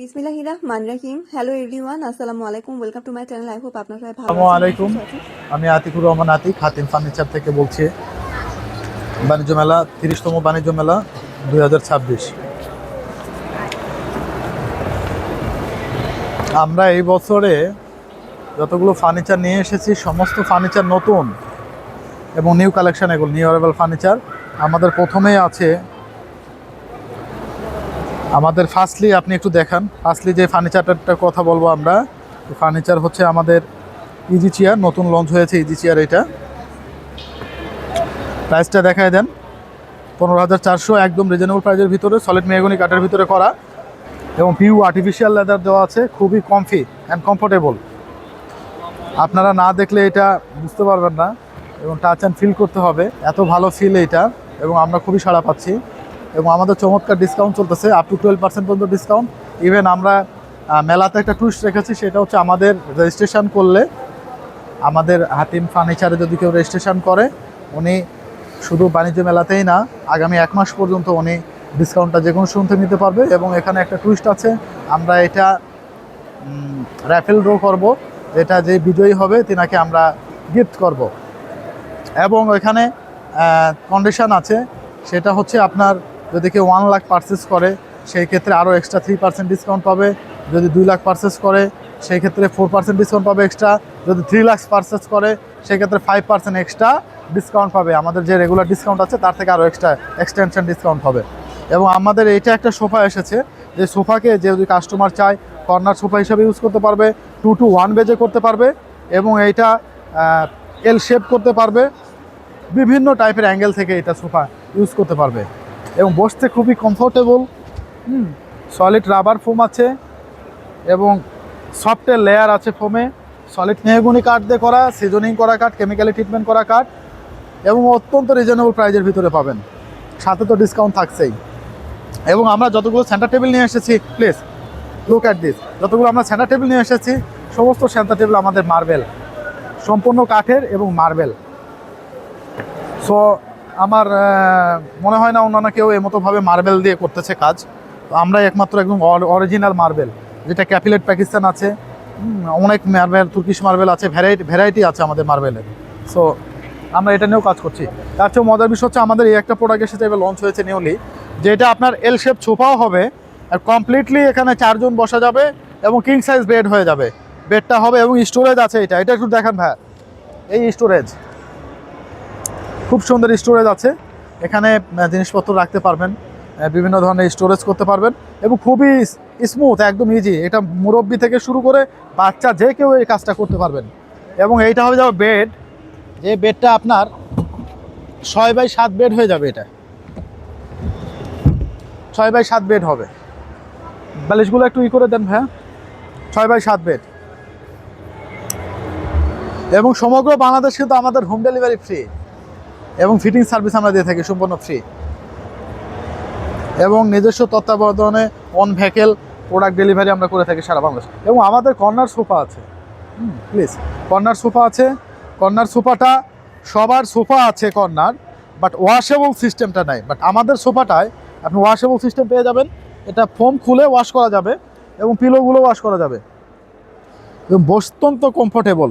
বিসমিল্লাহির রহমান রহিম। Hello everyone আসসালামু আলাইকুম। Welcome to my channel I hope আপনারা সবাই ভালো আসসালামু আলাইকুম। আমি আতিকুর রহমান আতিক হাতিম ফার্নিচার থেকে বলছি। বাণিজ্য মেলা তিরিশতম বাণিজ্য মেলা দুই হাজার ছাব্বিশ। আমরা এই বছরে যতগুলো ফার্নিচার নিয়ে এসেছি সমস্ত ফার্নিচার নতুন এবং নিউ কালেকশন এগুলো নিউ অ্যারাইভাল ফার্নিচার আমাদের প্রথমেই আছে আমাদের ফার্স্টলি আপনি একটু দেখান। ফার্স্টলি যে ফার্নিচারটার কথা বলব আমরা ফার্নিচার হচ্ছে আমাদের ইজি চেয়ার নতুন লঞ্চ হয়েছে ইজি চেয়ার এটা। প্রাইসটা দেখায় দেন। পনেরো হাজার চারশো একদম রিজনেবল প্রাইসের ভিতরে সলিড মেহগনি কাঠের ভিতরে করা। এবং পিউ আর্টিফিশিয়াল লেদার দেওয়া আছে, খুবই কমফি অ্যান্ড কমফোর্টেবল আপনারা না দেখলে এটা বুঝতে পারবেন না, এবং টাচ অ্যান্ড ফিল করতে হবে। এত ভালো ফিল এটা, এবং আমরা খুবই সাড়া পাচ্ছি। এবং আমাদের চমৎকার ডিসকাউন্ট চলতেছে আপ টু টুয়েলভ পার্সেন্ট পর্যন্ত ডিসকাউন্ট ইভেন আমরা মেলাতে একটা টুইস্ট রেখেছি, সেটা হচ্ছে আমাদের রেজিস্ট্রেশন করলে আমাদের হাতিম ফার্নিচারে যদি কেউ রেজিস্ট্রেশন করে, উনি শুধু বাণিজ্য মেলাতেই না, আগামী এক মাস পর্যন্ত উনি ডিসকাউন্টটা যে কোনো শুনতে নিতে পারবে। এবং এখানে একটা টুইস্ট আছে, আমরা এটা র্যাফেল ড্র করব, এটা যে বিজয়ী হবে তিনাকে আমরা গিফট করব। এবং এখানে কন্ডিশন আছে, সেটা হচ্ছে আপনার যদি কেউ ওয়ান লাখ পারচেস করে, সেই ক্ষেত্রে আরও এক্সট্রা থ্রি পার্সেন্ট ডিসকাউন্ট পাবে। যদি দুই লাখ পারচেস করে, সেই ক্ষেত্রে ফোর পার্সেন্ট ডিসকাউন্ট পাবে এক্সট্রা যদি থ্রি লাখ পারচেস করে, সেই ক্ষেত্রে ফাইভ পার্সেন্ট এক্সট্রা ডিসকাউন্ট পাবে। আমাদের যে রেগুলার ডিসকাউন্ট আছে, তার থেকে আরও এক্সট্রা এক্সটেনশন ডিসকাউন্ট হবে। এবং আমাদের এইটা একটা সোফা এসেছে। যে সোফাকে যে যদি কাস্টমার চায় কর্নার সোফা হিসাবে ইউজ করতে পারবে টু টু ওয়ান বেজে করতে পারবে, এবং এইটা এল শেপ করতে পারবে। বিভিন্ন টাইপের অ্যাঙ্গেল থেকে এটা সোফা ইউজ করতে পারবে। এবং বসতে খুবই comfortable hmm solid rubber foam আছে এবং সফটের লেয়ার আছে ফোমে সলিড মেহগুনি কাঠ দিয়ে করা সিজনিং করা কাঠ কেমিক্যালি ট্রিটমেন্ট করা কাঠ এবং অত্যন্ত রিজনেবল প্রাইজের ভিতরে পাবেন। সাথে তো ডিসকাউন্ট থাকছেই। এবং আমরা যতগুলো সেন্টার টেবিল নিয়ে এসেছি প্লিজ লুক অ্যাট দিস যতগুলো আমরা সেন্টার টেবিল নিয়ে এসেছি, সমস্ত সেন্টার টেবিল আমাদের মার্বেল সম্পূর্ণ কাঠের এবং মার্বেল সো আমার মনে হয় না অন্যান্য কেউ এমতোভাবে মার্বেল দিয়ে করতেছে কাজ। তো আমরা একমাত্র একদম অরিজিনাল মার্বেল যেটা ক্যাপিলেট পাকিস্তান আছে অনেক মার্বেল তুর্কিশ মার্বেল আছে ভ্যারাইটি ভ্যারাইটি আছে আমাদের মার্বেলের সো আমরা এটা নিয়েও কাজ করছি। তার চেয়েও মজার বিষয় হচ্ছে আমাদের এই একটা প্রোডাক্ট এসেছে এবার লঞ্চ হয়েছে নিউলি যেটা আপনার এল শেপ ছোপাও হবে, আর কমপ্লিটলি এখানে চারজন বসা যাবে এবং কিং সাইজ বেড হয়ে যাবে। বেডটা হবে এবং স্টোরেজ আছে এটা। এটা একটু দেখান ভাই। এই স্টোরেজ খুব সুন্দর স্টোরেজ আছে। এখানে জিনিসপত্র রাখতে পারবেন। বিভিন্ন ধরনের স্টোরেজ করতে পারবেন এবং খুবই স্মুথ একদম ইজি এটা মুরব্বি থেকে শুরু করে বাচ্চা যে কেউ এই কাজটা করতে পারবেন। এবং এইটা হবে যাবে বেড যে বেডটা আপনার ছয় বাই সাত বেড হয়ে যাবে এটা। ছয় বাই সাত বেড হবে। বালিশগুলো একটু ই করে দেন ভাইয়া। ছয় বাই সাত বেড এবং সমগ্র বাংলাদেশ কিন্তু আমাদের হোম ডেলিভারি ফ্রি এবং ফিটিং সার্ভিস আমরা দিয়ে থাকি সম্পূর্ণ ফ্রি এবং নিজস্ব তত্ত্বাবধানে অন ভেহিকেল প্রোডাক্ট ডেলিভারি আমরা করে থাকি সারা বাংলাদেশ। এবং আমাদের কর্নার সোফা আছে। প্লিজ কর্নার সোফা আছে। কর্নার সোফাটা, সবার সোফা আছে কর্নার বাট ওয়াশেবল সিস্টেমটা নাই। বাট আমাদের সোফাটায় আপনি ওয়াশেবল সিস্টেম পেয়ে যাবেন। এটা ফোম খুলে ওয়াশ করা যাবে এবং পিলোগুলো ওয়াশ করা যাবে। এবং বস্তন্ত কমফোর্টেবল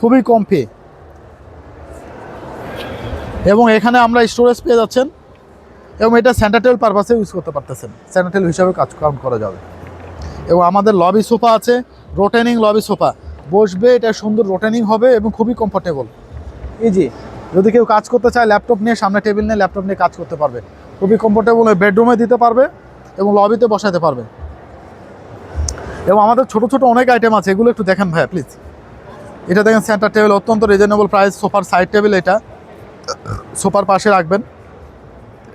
খুবই কমফি এবং এখানে আমরা স্টোরেজ পেয়ে যাচ্ছেন এবং এটা স্যানিটারি পারপাসে ইউজ করতে পারতেছেন। স্যানিটারি হিসাবে কাজ করা যাবে। এবং আমাদের লবি সোফা আছে রোটেনিং লবি সোফা বসবে, এটা সুন্দর রোটেনিং হবে এবং খুবই কমফোর্টেবল ইজি যদি কেউ কাজ করতে চায় ল্যাপটপ নিয়ে, সামনে টেবিল নিয়ে ল্যাপটপ নিয়ে কাজ করতে পারবে। খুবই কমফোর্টেবল ওই বেডরুমে দিতে পারবে এবং লবিতে বসাতে পারবে। এবং আমাদের ছোট ছোট অনেক আইটেম আছে, এগুলো একটু দেখেন ভাইয়া প্লিজ এটা দেখেন সেন্টার টেবিল অত্যন্ত রিজনেবল প্রাইস সোফার সাইড টেবিল এটা। সোফার পাশে রাখবেন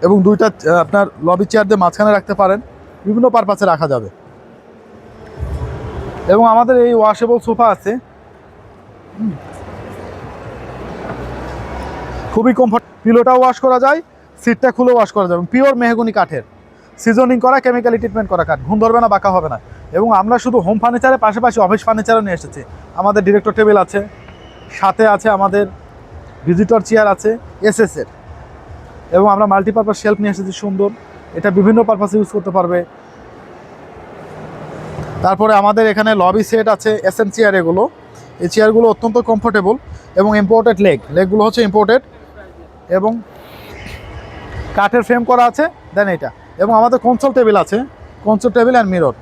এবং দুইটা আপনার লবি চেয়ার দিয়ে মাঝখানে রাখতে পারেন। বিভিন্ন পারপাসে রাখা যাবে। এবং আমাদের এই ওয়াশেবল সোফা আছে। খুবই কমফর্ট পিলোটাও ওয়াশ করা যায় সিটটা খুলে ওয়াশ করা যাবে পিওর মেহগুনি কাঠের। সিজনিং করা কেমিক্যালি ট্রিটমেন্ট করা কাঠ। ঘুম ধরবে না, বাঁকা হবে না। এবং আমরা শুধু হোম ফার্নিচারের পাশাপাশি অফিস ফার্নিচারও নিয়ে এসেছি। আমাদের ডিরেক্টর টেবিল আছে, সাথে আছে আমাদের ভিজিটর চেয়ার আছে এসএসের এবং আমরা মাল্টিপারপাস শেলফ নিয়ে এসেছি, সুন্দর। এটা বিভিন্ন পারপাসে ইউজ করতে পারবে। তারপরে আমাদের এখানে লবি সেট আছে এসএম চেয়ার এগুলো। এই চেয়ারগুলো অত্যন্ত কমফোর্টেবল এবং ইম্পোর্টেড লেগ লেগগুলো হচ্ছে ইম্পোর্টেড এবং কাঠের ফ্রেম করা আছে দেন এটা। এবং আমাদের কনসোল টেবিল আছে কনসোল টেবিল অ্যান্ড মিরর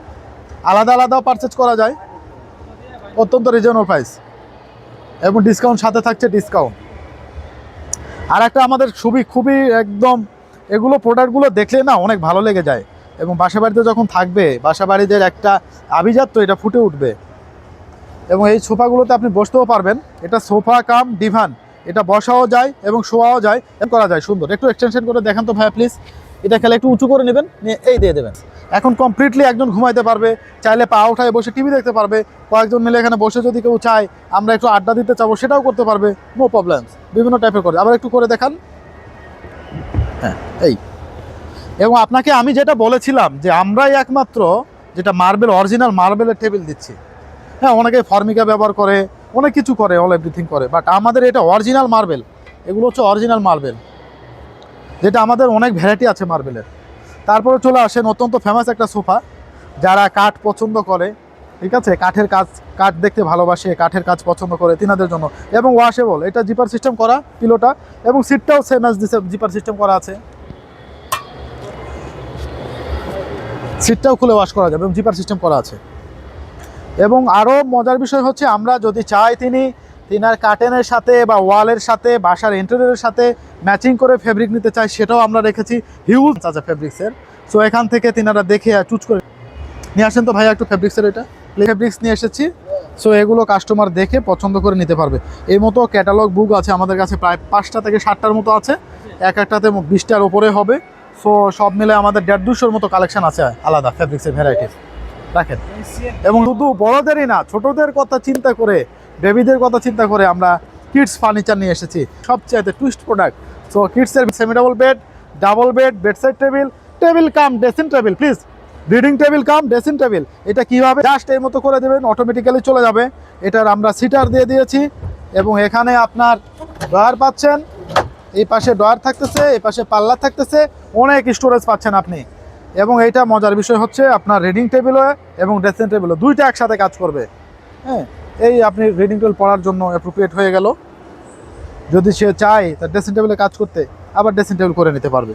আলাদা আলাদাও পারচেজ করা যায়। অত্যন্ত রিজনেবল প্রাইস এবং ডিসকাউন্ট সাথে থাকছে ডিসকাউন্ট আর একটা আমাদের খুবই খুবই একদম, এগুলো প্রোডাক্টগুলো দেখলে না অনেক ভালো লেগে যায়। এবং বাসা বাড়িতে যখন থাকবে, বাসা বাড়িদের একটা আভিজাত্য এটা ফুটে উঠবে। এবং এই সোফাগুলোতে আপনি বসতেও পারবেন। এটা সোফা কাম ডিভান। এটা বসাও যায় এবং শোয়াও যায়। করা যায়, সুন্দর। একটু এক্সটেনশন করে দেখান তো ভাইয়া প্লিজ এটা খেলে একটু উঁচু করে নেবেন, নিয়ে এই দিয়ে দেবেন। এখন কমপ্লিটলি একজন ঘুমাইতে পারবে, চাইলে পা উঠায় বসে টিভি দেখতে পারবে, কয়েকজন মিলে এখানে বসে যদি কেউ চায়, আমরা একটু আড্ডা দিতে চাবো, সেটাও করতে পারবে নো প্রবলেমস বিভিন্ন টাইপের করে। আবার একটু করে দেখান। হ্যাঁ এই। এবং আপনাকে আমি যেটা বলেছিলাম যে আমরাই একমাত্র যেটা মার্বেল অরিজিনাল মার্বেলের টেবিল দিচ্ছি। হ্যাঁ অনেকে ফর্মিকা ব্যবহার করে, অনেক কিছু করে অল এভরিথিং করে বাট আমাদের এটা অরিজিনাল মার্বেল এগুলো হচ্ছে অরিজিনাল মার্বেল যেটা আমাদের অনেক ভ্যারাইটি আছে মার্বেলের তারপরে চলে আসেন অত্যন্ত ফেমাস একটা সোফা যারা কাঠ পছন্দ করে, ঠিক আছে? কাঠের কাজ, কাঠ দেখতে ভালোবাসে, কাঠের কাজ পছন্দ করে তিনাদের জন্য। এবং ওয়াশেবল এটা জিপার সিস্টেম করা পিলোটা এবং সিটটাও সেম অ্যাজ জিপার সিস্টেম করা আছে। সিটটাও খুলে ওয়াশ করা যাবে, এবং জিপার সিস্টেম করা আছে। এবং আরও মজার বিষয় হচ্ছে, আমরা যদি চাই তিনি তিনার কার্টেনের সাথে বা ওয়ালের সাথে, বাসার ইন্টেরিয়রের সাথে ম্যাচিং করে ফেব্রিক নিতে চাই, সেটাও আমরা রেখেছি হিউজ আছে ফেব্রিক্সের সো এখান থেকে তিনারা দেখে চুজ করে নিয়ে আসেন তো ভাইয়া একটু ফেব্রিক্সের এটা। ফেব্রিক্স নিয়ে এসেছি। সো এগুলো কাস্টমার দেখে পছন্দ করে নিতে পারবে। এই মতো ক্যাটালগ বুক আছে আমাদের কাছে প্রায় পাঁচটা থেকে ষাটটার মতো আছে। এক একটাতে বিশটার ওপরে হবে। সো সব মিলে আমাদের দেড় দুশোর মতো কালেকশন আছে। আলাদা ফেব্রিক্সের ভ্যারাইটিস রাখেন। এবং শুধু বড়দেরই না, ছোটদের কথা চিন্তা করে বেবিদের কথা চিন্তা করে আমরা কিডস ফার্নিচার নিয়ে এসেছি। সবচেয়ে twist product so কিডসের semi double bed double bed bedside table table cum dressing table please reading table cum dressing table এটা কীভাবে? জাস্ট এই মতো করে দেবেন অটোমেটিক্যালি চলে যাবে। এটার আমরা সিটার দিয়ে দিয়েছি এবং এখানে আপনার ড্রয়ার পাচ্ছেন। এই পাশে ড্রয়ার থাকতেছে, এই পাশে পাল্লা থাকতেছে। অনেক স্টোরেজ পাচ্ছেন আপনি। এবং এইটা মজার বিষয় হচ্ছে, আপনার রিডিং টেবিলও এবং ড্রেসিং টেবিলও দুইটা একসাথে কাজ করবে। হ্যাঁ? এই আপনি রিডিং টেবিল পড়ার জন্য অ্যাপ্রোপ্রিয়েট হয়ে গেল। যদি সে চায় তার ড্রেসিং টেবিলে কাজ করতে আবার ড্রেসিং টেবিল করে নিতে পারবে।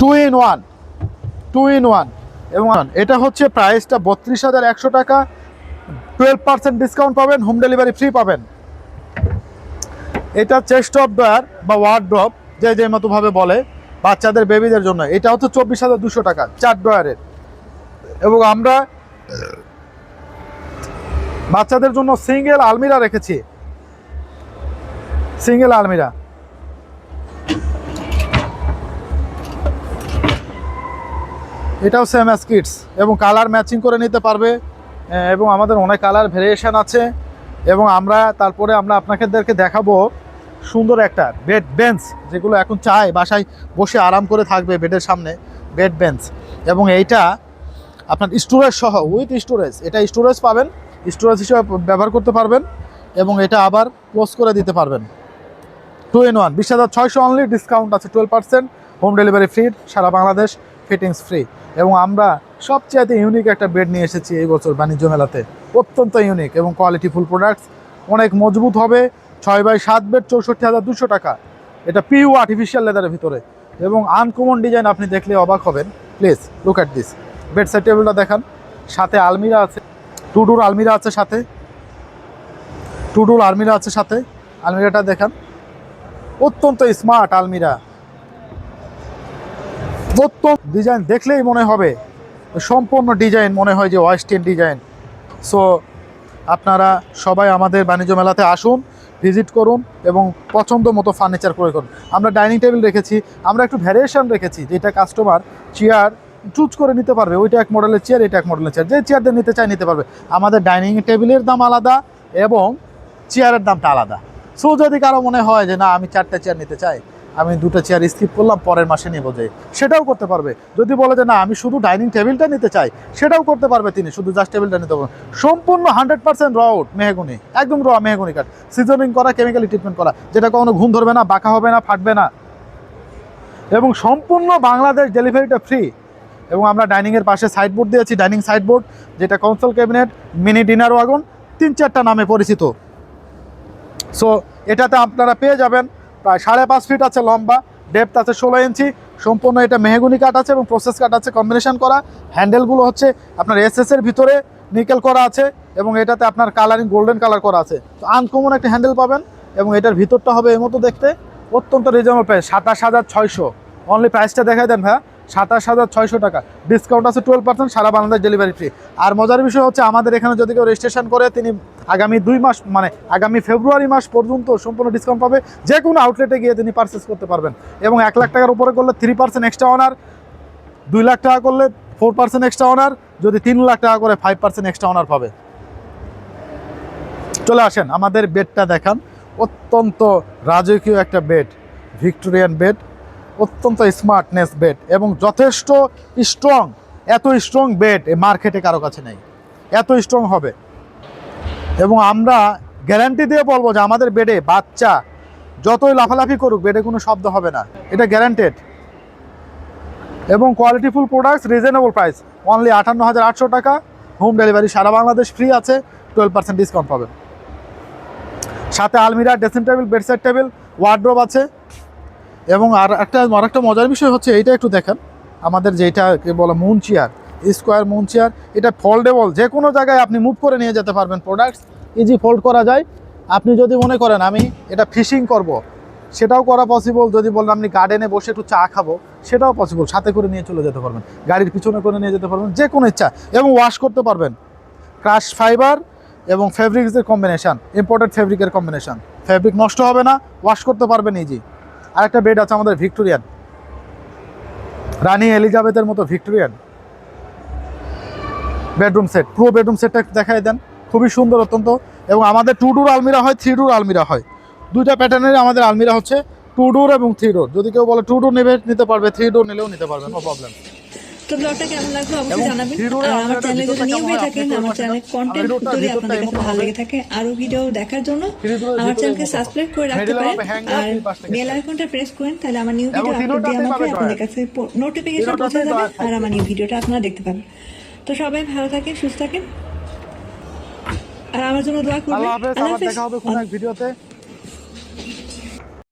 Two in one two in one এবং এটা হচ্ছে প্রাইসটা বত্রিশ হাজার একশো টাকা। টুয়েলভ পার্সেন্ট ডিসকাউন্ট পাবেন হোম ডেলিভারি ফ্রি পাবেন। এটা চেস্ট অফ ড্রয়ার বা ওয়ার্ড ড্রপ যে যে মতোভাবে বলে, বাচ্চাদের বেবিদের জন্য। এটা হচ্ছে চব্বিশ হাজার দুশো টাকা, চার ড্রয়ারের এবং আমরা বাচ্চাদের জন্য সিঙ্গেল আলমিরা রেখেছি। সিঙ্গেল আলমিরা। এটাও সেম অ্যাজ কিডস এবং কালার ম্যাচিং করে নিতে পারবে এবং আমাদের অনেক কালার ভেরিয়েশান আছে, এবং আমরা তারপরে আমরা আপনাদেরকে দেখাবো সুন্দর একটা বেড বেঞ্চ যেগুলো এখন চায়, বাসায় বসে আরাম করে থাকবে বেডের সামনে বেড বেঞ্চ এবং এইটা আপনার স্টোরেজ সহ উইথ স্টোরেজ এটা স্টোরেজ পাবেন। স্টোরেজ হিসেবে ব্যবহার করতে পারবেন এবং এটা আবার ক্লোজ করে দিতে পারবেন। টু ইন ওয়ান বিশ হাজার ছয়শো অনলি ডিসকাউন্ট আছে twelve percent home delivery free সারা বাংলাদেশ ফিটিংস ফ্রি এবং আমরা সবচেয়ে ইউনিক একটা বেড নিয়ে এসেছি এই বছর বাণিজ্য মেলাতে। অত্যন্ত ইউনিক এবং কোয়ালিটিফুল প্রোডাক্টস অনেক মজবুত হবে, ছয় বাই সাত বেড চৌষট্টি হাজার দুশো টাকা। এটা পিউ আর্টিফিশিয়াল লেদারের ভিতরে। এবং আনকমন ডিজাইন আপনি দেখলে অবাক হবেন। Please look at this bedside টেবিলটা দেখান, সাথে আলমিরা আছে। টু ডোর আলমিরা আছে সাথে। টু ডোর আলমিরা আছে সাথে। আলমিরাটা দেখান। অত্যন্ত স্মার্ট আলমিরা। অত্যন্ত ডিজাইন দেখলেই মনে হবে। সম্পূর্ণ ডিজাইন মনে হয় যে ওয়েস্টার্ন ডিজাইন। সো আপনারা সবাই আমাদের বাণিজ্য মেলাতে আসুন, ভিজিট করুন এবং পছন্দ মতো ফার্নিচার করে করুন। আমরা ডাইনিং টেবিল রেখেছি, আমরা একটু ভ্যারিয়েশন রেখেছি, যেটা কাস্টমার চেয়ার চুজ করে নিতে পারবে। ওইটা এক মডেলের চেয়ার এটা এক মডেলের চেয়ার যে চেয়ার দিয়ে নিতে চায়, নিতে পারবে। আমাদের ডাইনিং টেবিলের দাম আলাদা এবং চেয়ারের দামটা আলাদা। সো যদি কারও মনে হয় যে, না, আমি চারটে চেয়ার নিতে চাই, আমি দুটো চেয়ার স্কিপ করলাম, পরের মাসে নেব যে, সেটাও করতে পারবে। যদি বলে যে, না, আমি শুধু ডাইনিং টেবিলটা নিতে চাই, সেটাও করতে পারবে তিনি। শুধু জাস্ট টেবিলটা নিতে পারবেন সম্পূর্ণ হান্ড্রেড পার্সেন্ট র আউট মেহগুনি। একদম র মেহগুনি কাঠ সিজনিং করা কেমিক্যালি ট্রিটমেন্ট করা। যেটা কখনো ঘুম ধরবে না, বাঁকা হবে না, ফাটবে না। এবং সম্পূর্ণ বাংলাদেশ ডেলিভারিটা ফ্রি এবং আমরা ডাইনিংয়ের পাশে সাইডবোর্ড দিয়েছি, ডাইনিং সাইডবোর্ড, যেটা console cabinet mini dinner wagon তিন চারটা নামে পরিচিত। সো এটাতে আপনারা পেয়ে যাবেন, প্রায় সাড়ে পাঁচ ফিট আছে লম্বা ডেপথ আছে ষোলো ইঞ্চি, সম্পূর্ণ এটা মেহগুনি কাঠ আছে এবং প্রসেস কাঠ আছে কম্বিনেশন করা। হ্যান্ডেলগুলো হচ্ছে আপনার এসএস এর ভিতরে নিকেল করা আছে এবং এটাতে আপনার কালারিং গোল্ডেন কালার করা আছে। তো আনকমন একটা হ্যান্ডেল পাবেন এবং এটার ভিতরটা হবে এর মতো দেখতে অত্যন্ত রিজনেবল প্রাইস সাতাশ হাজার ছয়শো। অনলি প্রাইসটা দেখাই দেন ভাইয়া। সাতাশ হাজার ছয়শো টাকা। ডিসকাউন্ট আছে টুয়েলভ পার্সেন্ট সারা বাংলাদেশ ডেলিভারি ফ্রি আর মজার বিষয় হচ্ছে, আমাদের এখানে যদি কেউ রেজিস্ট্রেশন করে, তিনি আগামী দুই মাস মানে আগামী ফেব্রুয়ারি মাস পর্যন্ত সম্পূর্ণ ডিসকাউন্ট পাবে। যে কোনো আউটলেটে গিয়ে তিনি পারচেস করতে পারবেন। এবং এক লাখ টাকার উপরে করলে থ্রি পার্সেন্ট এক্সট্রা অনার দুই লাখ টাকা করলে ফোর পার্সেন্ট এক্সট্রা অনার যদি তিন লাখ টাকা করে ফাইভ পার্সেন্ট এক্সট্রা অনার পাবে। চলে আসেন, আমাদের বেডটা দেখান। অত্যন্ত রাজকীয় একটা বেড ভিক্টোরিয়ান বেড অত্যন্ত স্মার্টনেস বেড এবং যথেষ্ট স্ট্রং এত স্ট্রং বেড মার্কেটে কারও কাছে নেই। এত স্ট্রং হবে। এবং আমরা গ্যারান্টি দিয়ে বলব যে আমাদের বেডে বাচ্চা যতই লাফালাফি করুক বেডে কোনো শব্দ হবে না। এটা গ্যারান্টেড এবং কোয়ালিটিফুল প্রোডাক্টস রিজনেবল প্রাইস অনলি আটান্ন হাজার আটশো টাকা। হোম ডেলিভারি সারা বাংলাদেশ ফ্রি আছে। টুয়েলভ পার্সেন্ট ডিসকাউন্ট পাবেন। সাথে আলমিরা dressing table bedside table wardrobe আছে। এবং আর একটা আর একটা মজার বিষয় হচ্ছে এইটা একটু দেখেন। আমাদের যেটাকে বলে moon chair square moon chair এটা ফোল্ডেবল যে কোনো জায়গায় আপনি মুভ করে নিয়ে যেতে পারবেন প্রোডাক্টস ইজি ফোল্ড করা যায়। আপনি যদি মনে করেন আমি এটা ফিশিং করব, সেটাও করা পসিবল যদি বলেন আপনি গার্ডেনে বসে একটু চা খাব, সেটাও পসিবল সাথে করে নিয়ে চলে যেতে পারবেন। গাড়ির পিছনে করে নিয়ে যেতে পারবেন যে কোনো ইচ্ছা। এবং ওয়াশ করতে পারবেন। ক্রাশ ফাইবার এবং ফেব্রিক্সের কম্বিনেশান ইম্পোর্টেড ফেব্রিকের কম্বিনেশান ফেব্রিক নষ্ট হবে না ওয়াশ করতে পারবেন ইজি আরেকটা বেড আছে আমাদের ভিক্টোরিয়ান। রানী এলিজাবেথের মতো ভিক্টোরিয়ান। বেডরুম সেট পুরো বেডরুম সেটটা দেখাই দেন। খুবই সুন্দর অত্যন্ত। এবং আমাদের টু ডোর আলমিরা হয় থ্রি ডোর আলমিরা হয়। দুইটা প্যাটার্নের আমাদের আলমিরা হচ্ছে টু ডোর এবং থ্রি ডোর যদি কেউ বলে টু ডোর নেবে, নিতে পারবে থ্রি ডোর নিলেও নিতে পারবে নো প্রবলেম তো ব্লগটা কেমন লাগল অবশ্যই জানাবেন। আর আমার চ্যানেলে যদি নিউ হয়ে থাকেন আমার চ্যানেল কন্টেন্ট যদি আপনাদের কাছে ভালো লেগে থাকে আরও ভিডিও দেখার জন্য আমার চ্যানেলকে সাবস্ক্রাইব করে রাখতে পারেন। আর up, পাশ থেকে বেল আইকনটা প্রেস করেন তাহলে আমার নিউ ভিডিও আপলোড আপনাদের কাছে নোটিফিকেশন পৌঁছে যাবে আর আমার নিউ ভিডিওটা আপনারা দেখতে পাবেন। তো সবাই ভালো থাকেন সুস্থ থাকেন। আর আমার জন্য দোয়া করবেন। আল্লাহ হাফেজ। আবার দেখা হবে কোনো এক ভিডিওতে